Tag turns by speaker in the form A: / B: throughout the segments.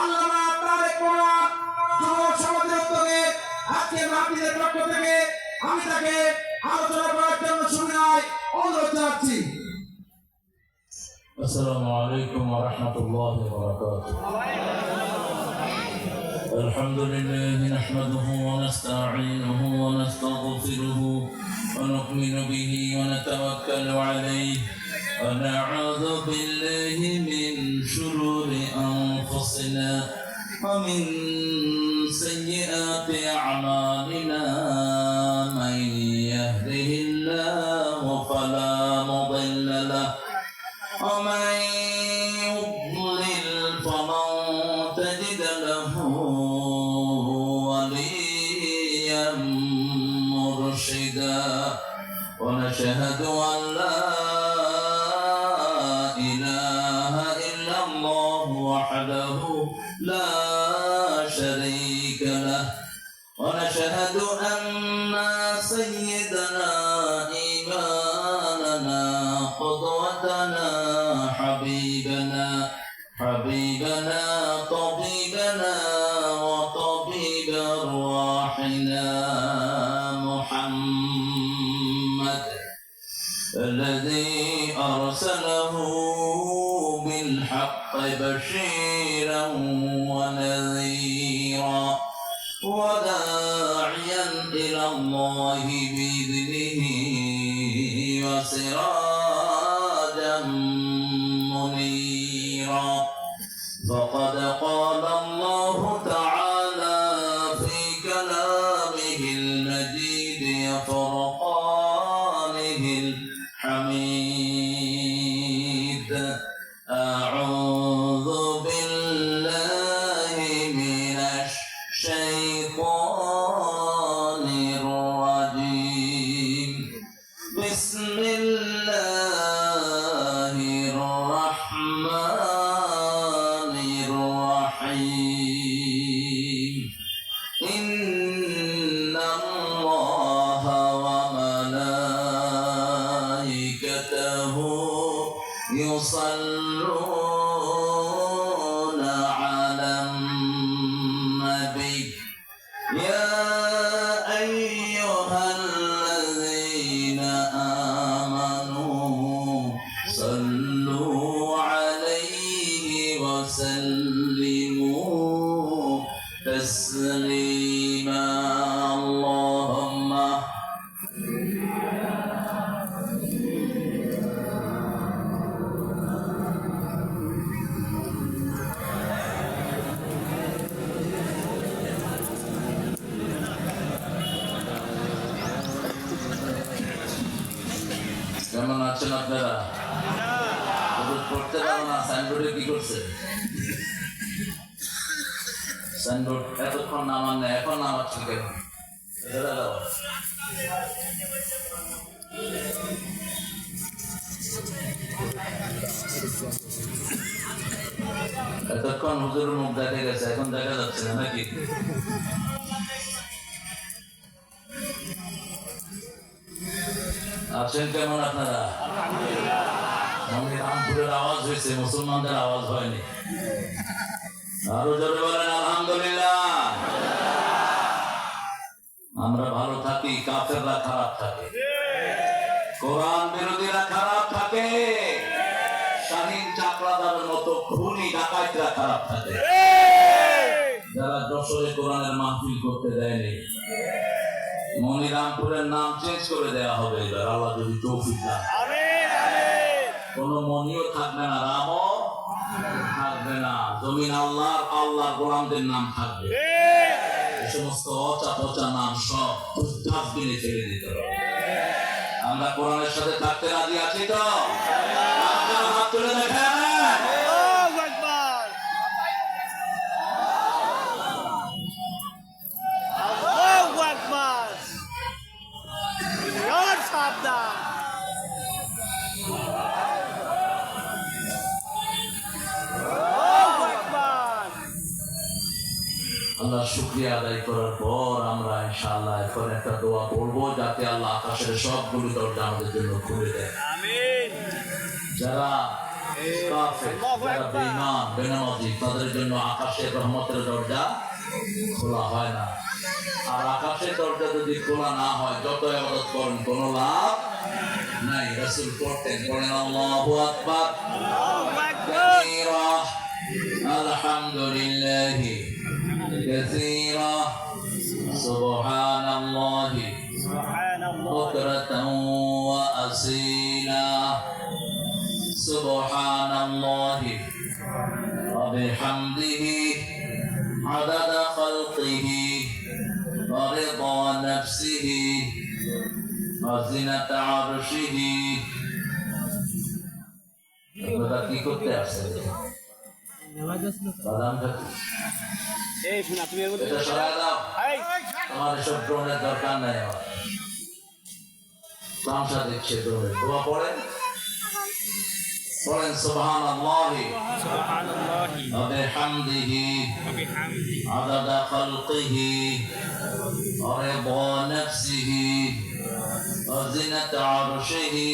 A: আল্লামা তারেক কোরআন যুবক সমাজের উদ্যোগে আজকে মাহফিলের পক্ষ থেকে আমি তাকে আলোচনা করার জন্য সুবিধায় অনুরোধ জানাচ্ছি
B: السلام عليكم ورحمة الله وبركاته الحمد لله نحمده ونستعينه ونستغفره ونؤمن به ونتوكل عليه ونعوذ بالله من شرور أنفسنا ومن سيئات أعمالنا حبيبنا طبيبنا وطبيب أرواحنا محمد الذي أرسله بالحق بشيرا ونذيرا وداعيا إلى الله بإذنه وسراجا تسليما اللهم কেমন আছেন আপনারা ওদের পড়তে পারো না সাইনবোর্ডে কি করছে এতক্ষণ হুজুর মুখ দেখা গেছে, এখন দেখা যাচ্ছে না, নাকি? আছেন কেমন আপনারা? আমাদের রামপুরের আওয়াজ হয়েছে, মুসলমানদের আওয়াজ হয়নি। আরও জোরে বলেন আলহামদুলিল্লাহ আমরা ভালো থাকি কাফেররা খারাপ থাকে। কোরআন বিরোধীরা খারাপ থাকে। শাহিন চাকরাদারের মতো খুনি ডাকাইতরা খারাপ থাকে। যারা যশোরে কোরআনের মাহফিল করতে দেয়নি। মনিরামপুরের নাম চেঞ্জ করে দেওয়া হবে এবার আল্লাহ যদি তৌফিক দেন কোন মনিও থাকবে না রামও থাকবে না জমিন আল্লাহ আল্লাহ গোলামদের নাম থাকবে। সমস্ত অচা পচা নাম সব ডাস্টবিনে ফেলে দিতে হবে। আমরা কোরআনের সাথে থাকতে রাজি আছি তো? হাত তুলে দেখেন আল্লাহ শুক্রিয়া আদায় করার পর আমরা ইনশাআল্লাহ এখন একটা দোয়া পড়ব যাতে আল্লাহ আকাশের সবগুলো দরজা আমাদের জন্য খুলে দেয়। যারা তাদের জন্য আকাশের রহমতের দরজা খোলা হয় না। আর আকাশের দরজা যদি খোলা না হয় যত ইবাদত করেন কোনো লাভ নাই। রাসূল পড়তেন পড়েন আল্লাহু আকবার।
C: Akbar.
B: كثيرا الحمد لله كثيرا سبحان الله
C: Subhanallah.
B: بكرة وأصيلا سبحان الله وبحمده عدد خلقه ورضا نفسه وزنة عرشه এগুলা কি করতে আসছে বাদাম খাচ্ছি
C: এই শোনা তুমি এর মধ্যে
B: তোমার সব ড্রোনের দরকার ওয়া বিহামদিহি। ওয়া খালকিহি। ওয়া রিদা
C: নাফসিহি।
B: ওয়া জিনাত আরশিহি।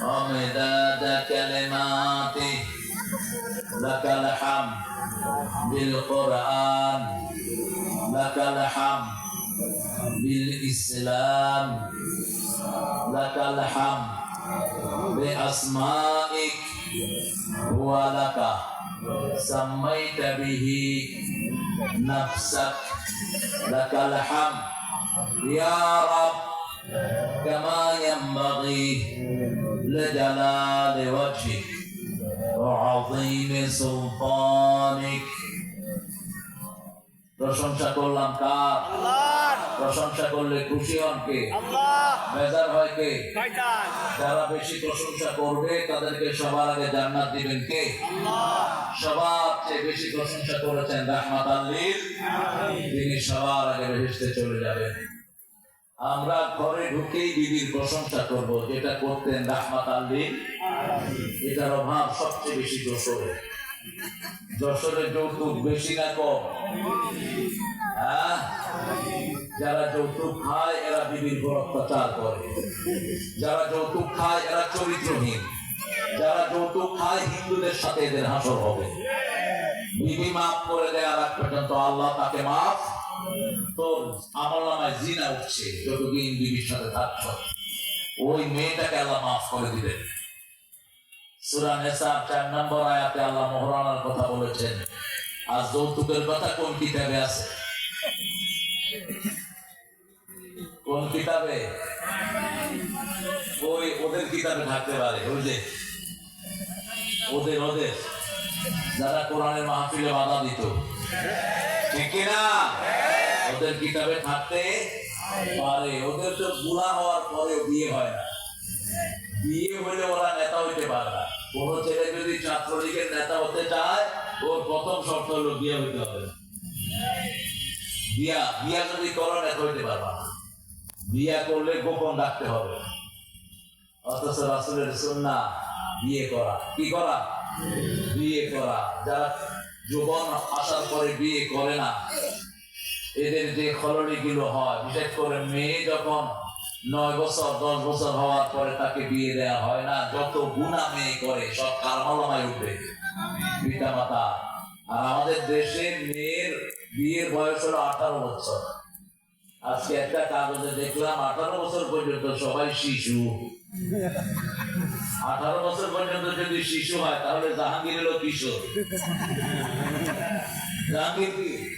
B: ওয়া মিদাদ কালিমাতিহি عرشه ومداد كلماته لك الحمد بالقرآن لك الحمد بالإسلام لك الحمد بأسمائك هو لك سميت به نفسك لك الحمد يا رب كما ينبغي لجلال وجهك وعظيم سلطانك প্রশংসা করলাম কার
C: আল্লাহ
B: প্রশংসা করলে খুশি হন কে
C: আল্লাহ
B: বেজার হয় কে
C: শয়তান
B: যারা বেশি প্রশংসা করবে তাদেরকে সবার আগে জান্নাত দিবেন কে
C: আল্লাহ
B: সবার চেয়ে বেশি প্রশংসা করেছেন রাহমাত আল্লীর তিনি সবার আগে বেহেশতে চলে যাবেন আমরা ঘরে ঢুকেই বিবির প্রশংসা করব যেটা করতেন রাহমাত আল্লীর এটার অভাব সবচেয়ে বেশি যশোরে। যশোরে যৌতুক বেশি না কম। হ্যাঁ? যারা যৌতুক খায়, এরা বিবির উপর অত্যাচার করে। যারা যৌতুক খায়, এরা চরিত্রহীন। যারা যৌতুক খায়, হিন্দুদের সাথে এদের হাসর হবে। বিবি মাফ করে দেওয়ার আগ পর্যন্ত আল্লাহ তাকে মাফ। তো আমার নামায় জিনা উঠছে, যতদিন বিবির সাথে থাকছ। ওই মেয়েটাকে আল্লাহ মাফ করে দিবেন। সুরা চার নম্বর আয়াতে আল্লাহ কথা বলেছেন। আর যৌতুকের কথা কোন কিতাবে আছে? কোন কিতাবে? ওই ওদের কিতাবে থাকতে পারে ওদের ওদের। যারা কোরআনের মাহফিলে বাধা দিত। ঠিক না? ওদের কিতাবে থাকতে পারে। ওদের তো বুড়া হওয়ার পরেও বিয়ে হয় না। বিয়ে হলে ওরা নেতা হইতে পারে না। কোন ছেলে যদি ছাত্রলীগের নেতা হতে চায়, ওর প্রথম শর্ত হলো বিয়ে হইতে হবে। বিয়া বিয়া যদি করো, নেতা হইতে পারবা না। বিয়া করলে গোপন রাখতে হবে। অথচ রাসুলের সুন্না বিয়ে করা। কি করা? বিয়ে করা। যারা যৌবন আসার পরে বিয়ে করে না, এদের যে খলনি গুলো হয়, বিশেষ করে মেয়ে যখন নয় বছর, দশ বছর হওয়ার পরে তাকে বিয়ে দেওয়া হয় না। যত গুণা মেয়ে করে, সব কালমালামায় উঠবে। পিতা মাতা আর আমাদের দেশে মেয়ের বিয়ের বয়স হলো আঠারো বছর। আজকে একটা কাগজে দেখলাম, আঠারো বছর পর্যন্ত সবাই শিশু। আঠারো বছর পর্যন্ত যদি শিশু হয়, তাহলে জাহাঙ্গীর হলো কিশোর। জাহাঙ্গীর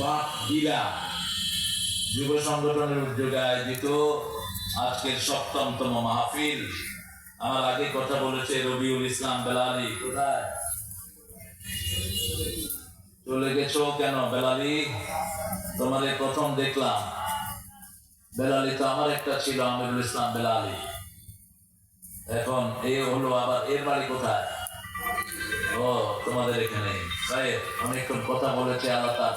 B: বাঁধ বিলা যুব সংগঠনের উদ্যোগে আয়োজিত আজকের সপ্তমতম মাহফিল। আমার আগে কথা বলেছে রবিউল ইসলাম বেলালি। কোথায়? চলে গেছো কেন বেলালি? প্রথম দেখলাম। বেলালি তো আমার একটা ছিল, আমিরুল ইসলাম বেলালি। এখন এ হলো আবার এর বাড়ি কোথায়? ও, তোমাদের এখানে অনেকক্ষণ কথা বলেছে তার